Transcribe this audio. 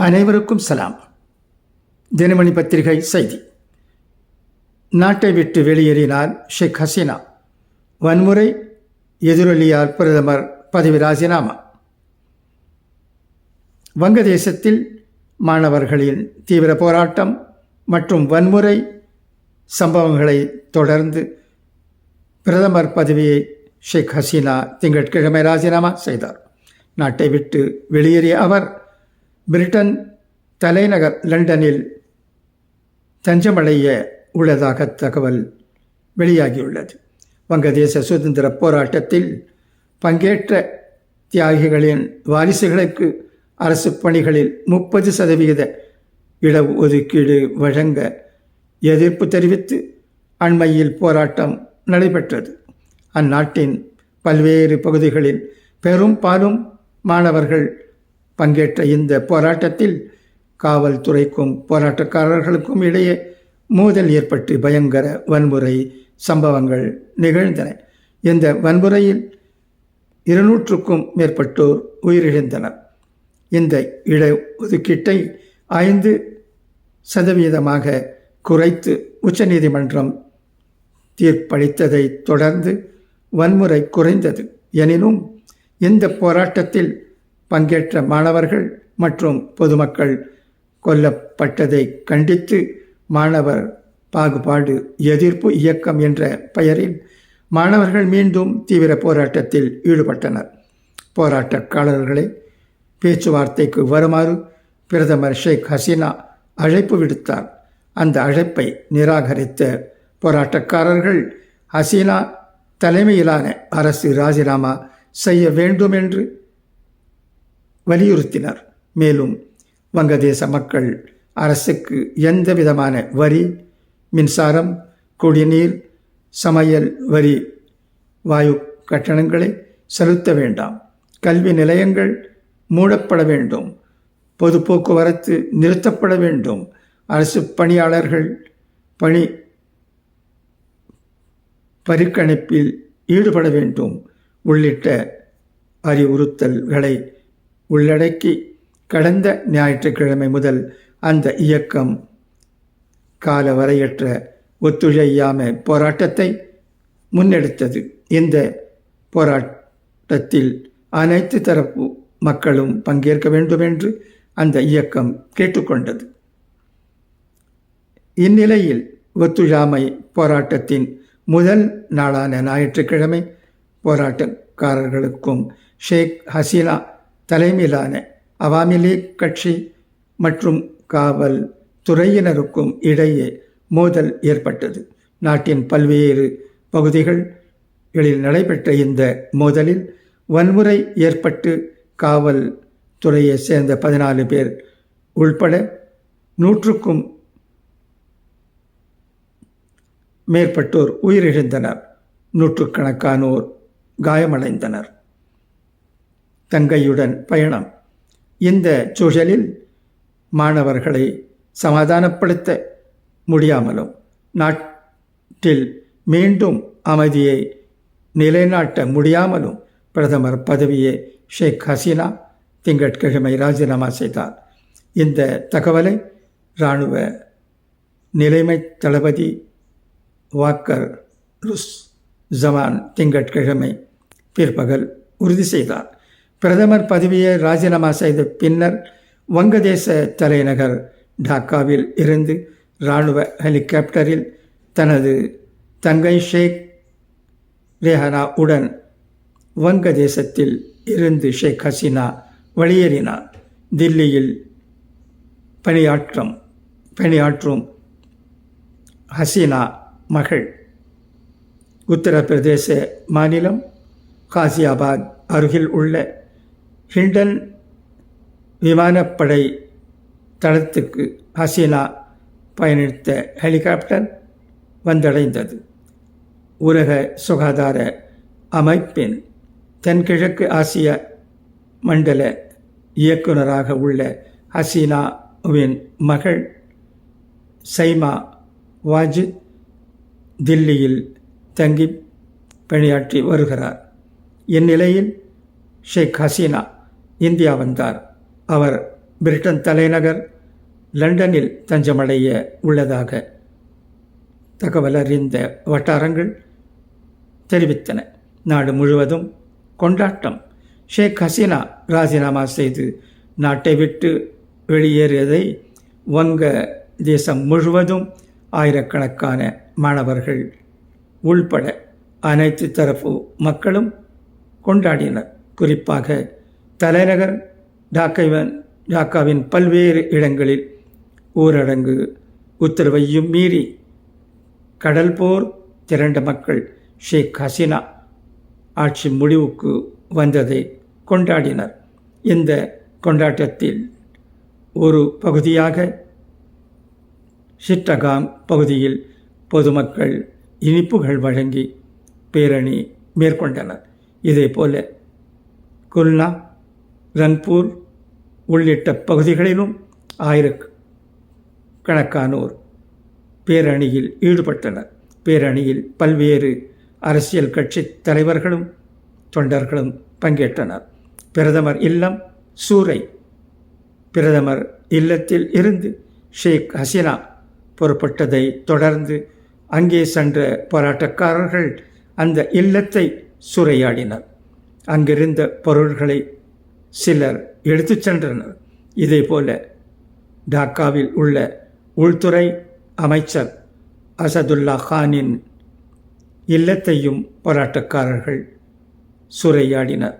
அனைவருக்கும் சலாம். தினமணி பத்திரிகை செய்தி. நாட்டை விட்டு வெளியேறினார் ஷேக் ஹசீனா. வன்முறை எதிரொலியார் பிரதமர் பதவி ராஜினாமா. வங்கதேசத்தில் மாணவர்களின் தீவிர போராட்டம் மற்றும் வன்முறை சம்பவங்களை தொடர்ந்து பிரதமர் பதவியை ஷேக் ஹசீனா திங்கட்கிழமை ராஜினாமா செய்தார். நாட்டை விட்டு வெளியேறிய அவர் பிரிட்டன் தலைநகர் லண்டனில் தஞ்சமடைய உள்ளதாக தகவல் வெளியாகியுள்ளது. வங்கதேச சுதந்திர போராட்டத்தில் பங்கேற்ற தியாகிகளின் வாரிசுகளுக்கு அரசு பணிகளில் முப்பது சதவிகித இட ஒதுக்கீடு வழங்க எதிர்ப்பு தெரிவித்து அண்மையில் போராட்டம் நடைபெற்றது. அந்நாட்டின் பல்வேறு பகுதிகளில் பெரும்பாலும் மாணவர்கள் பங்கேற்ற இந்த போராட்டத்தில் காவல்துறைக்கும் போராட்டக்காரர்களுக்கும் இடையே மோதல் ஏற்பட்டு பயங்கர வன்முறை சம்பவங்கள் நிகழ்ந்தன. இந்த வன்முறையில் இருநூற்றுக்கும் மேற்பட்டோர் உயிரிழந்தனர். இந்த இட ஒதுக்கீட்டை ஐந்து சதவீதமாக குறைத்து உச்சநீதிமன்றம் தீர்ப்பளித்ததை தொடர்ந்து வன்முறை குறைந்தது. எனினும் இந்த போராட்டத்தில் பங்கேற்ற மாணவர்கள் மற்றும் பொதுமக்கள் கொல்லப்பட்டதை கண்டித்து மாணவர் பாகுபாடு எதிர்ப்பு இயக்கம் என்ற பெயரில் மாணவர்கள் மீண்டும் தீவிர போராட்டத்தில் ஈடுபட்டனர். போராட்டக்காரர்களை பேச்சுவார்த்தைக்கு வருமாறு பிரதமர் ஷேக் ஹசீனா அழைப்பு விடுத்தார். அந்த அழைப்பை நிராகரித்த போராட்டக்காரர்கள் ஹசீனா தலைமையிலான அரசு ராஜினாமா செய்ய வேண்டும் என்று வலியுறுத்தினர். மேலும் வங்கதேச மக்கள் அரசுக்கு எந்த விதமான வரி மின்சாரம் குடிநீர் சமையல் வரி வாயு கட்டணங்களை செலுத்த வேண்டாம். கல்வி நிலையங்கள் மூடப்பட வேண்டும். பொது போக்குவரத்து நிறுத்தப்பட வேண்டும். அரசு பணியாளர்கள் பணி பரிக்கணிப்பில் ஈடுபட வேண்டும். உள்ளிட்ட அறிவுறுத்தல்களை உள்ளடக்கி கடந்த ஞாயிற்றுக்கிழமை முதல் அந்த இயக்கம் காலவரையற்ற ஒத்துழையாமை போராட்டத்தை முன்னெடுத்தது. இந்த போராட்டத்தில் அனைத்து தரப்பு மக்களும் பங்கேற்க வேண்டும் என்று அந்த இயக்கம் கேட்டுக்கொண்டது. இந்நிலையில் ஒத்துழாமை போராட்டத்தின் முதல் நாளான ஞாயிற்றுக்கிழமை போராட்டக்காரர்களுக்கும் ஷேக் ஹசீனா தலைமையிலான அவாமி லீக் கட்சி மற்றும் காவல் துறையினருக்கும் இடையே மோதல் ஏற்பட்டது. நாட்டின் பல்வேறு பகுதிகளில் நடைபெற்ற இந்த மோதலில் வன்முறை ஏற்பட்டு காவல் துறையை சேர்ந்த பதினாலு பேர் உள்பட நூற்றுக்கும் மேற்பட்டோர் உயிரிழந்தனர். நூற்றுக்கணக்கானோர் காயமடைந்தனர். தங்கையுடன் பயணம். இந்த சூழலில் மாணவர்களை சமாதானப்படுத்த முடியாமலும் நாட்டில் மீண்டும் அமைதியை நிலைநாட்ட முடியாமலும் பிரதமர் பதவியை ஷேக் ஹசீனா திங்கட்கிழமை ராஜினாமா செய்தார். இந்த தகவலை இராணுவ நிலைமை தளபதி வாக்கர் ருஸ் ஜவான் திங்கட்கிழமை பிற்பகல் உறுதி செய்தார். பிரதமர் பதவியை ராஜினாமா செய்த பின்னர் வங்கதேச தலைநகர் டாக்காவில் இருந்து இராணுவ ஹெலிகாப்டரில் தனது தங்கை ஷேக் ரெஹனா உடன் வங்கதேசத்தில் இருந்து ஷேக் ஹசீனா வெளியேறினார். தில்லியில் பணியாற்றம் பணியாற்றும் ஹசீனா மகள். உத்தரப்பிரதேச மாநிலம் காசியாபாத் அருகில் உள்ள ஹிண்டன் விமானப்படை தளத்துக்கு ஹசீனா பயணித்த ஹெலிகாப்டர் வந்தடைந்தது. உலக சுகாதார அமைப்பின் தென்கிழக்கு ஆசிய மண்டல இயக்குநராக உள்ள ஹசீனாவின் மகள் சைமா வாஜித் தில்லியில் தங்கி பணியாற்றி வருகிறார். இந்நிலையில் ஷேக் ஹசீனா இந்தியா வந்தார். அவர் பிரிட்டன் தலைநகர் லண்டனில் தஞ்சமடைய உள்ளதாக தகவல் அறிந்த வட்டாரங்கள் தெரிவித்தன. நாடு முழுவதும் கொண்டாட்டம். ஷேக் ஹசீனா ராஜினாமா செய்து நாட்டை விட்டு வெளியேறியதை வங்க தேசம் முழுவதும் ஆயிரக்கணக்கான மாணவர்கள் உள்பட அனைத்து தரப்பு மக்களும் கொண்டாடினர். குறிப்பாக தலைநகர் டாக்கைவன் டாக்காவின் பல்வேறு இடங்களில் ஊரடங்கு உத்தரவையும் மீறி கடல் போர் திரண்ட மக்கள் ஷேக் ஹசீனா ஆட்சி முடிவுக்கு வந்ததை கொண்டாடினர். இந்த கொண்டாட்டத்தில் ஒரு பகுதியாக சிட்டகாங் பகுதியில் பொதுமக்கள் இனிப்புகள் வழங்கி பேரணி மேற்கொண்டனர். இதேபோல குல்னா ரங்பூர் உள்ளிட்ட பகுதிகளிலும் ஆயிரக்கணக்கானோர் பேரணியில் ஈடுபட்டனர். பேரணியில் பல்வேறு அரசியல் கட்சி தலைவர்களும் தொண்டர்களும் பங்கேற்றனர். பிரதமர் இல்லம் சூறை பிரதமர் இல்லத்தில் இருந்து ஷேக் ஹசீனா புறப்பட்டதை தொடர்ந்து அங்கே சென்ற போராட்டக்காரர்கள் அந்த இல்லத்தை சூறையாடினர். அங்கிருந்த பொருள்களை சிலர் எடுத்துச் சென்றனர். இதேபோல டாக்காவில் உள்ள உள்துறை அமைச்சர் அசதுல்லா கானின் இல்லத்தையும் போராட்டக்காரர்கள் சூறையாடினர்